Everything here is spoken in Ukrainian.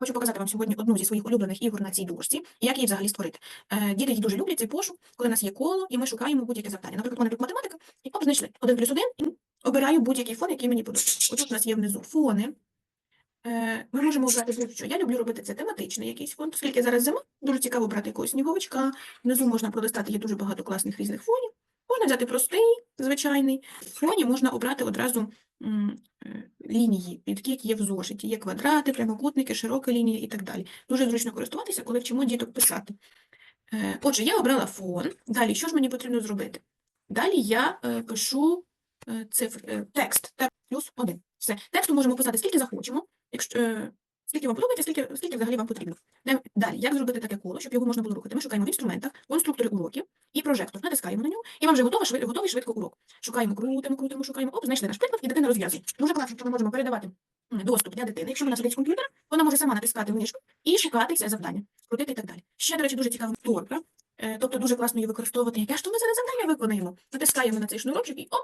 Хочу показати вам сьогодні одну зі своїх улюблених ігор на цій дошці, як її взагалі створити. Е, діти її дуже люблять цей пошук, коли у нас є коло, і ми шукаємо будь-яке завдання. Наприклад, у мене тут математика, і оп, знайшли один плюс один, і обираю будь-який фон, який мені подобається. Отут у нас є внизу фони. Е, Ми можемо обрати будь-що. Я люблю робити це тематичний якийсь фон, оскільки зараз зима, дуже цікаво брати якогось сніговичка. Внизу можна пролистати, є дуже багато класних різних фонів. Можна взяти простий, звичайний. В фоні можна обрати одразу е, лінії, які є в зошиті. Є квадрати, прямокутники, широка лінія і так далі. Дуже зручно користуватися, коли вчимо діток писати. Е, Отже, я обрала фон. Далі, що ж мені потрібно зробити? Далі я е, пишу е, цифр, текст, плюс один. Все. Тексту можемо писати скільки захочемо, якщо, скільки вам подобається, скільки, скільки взагалі вам потрібно. Далі, як зробити таке коло, щоб його можна було рухати? Ми шукаємо в інструментах, конструктори уроків і прожектор. Натискаємо на нього, і вам вже готовий, швид, готовий швидко урок. Шукаємо, крутимо, крутимо, шукаємо. Оп, знайшли наш приклад, і дитина розв'язує. Дуже класно, що ми можемо передавати доступ для дитини. Якщо вона сидить з комп'ютера, вона може сама натискати мишку і шукати це завдання, крутити і так далі. Ще, до речі, дуже цікава моторка. Е, Тобто дуже класно її використовувати. Яке ж то ми зараз завдання виконаємо? Натискаємо на цей шнурочок і оп,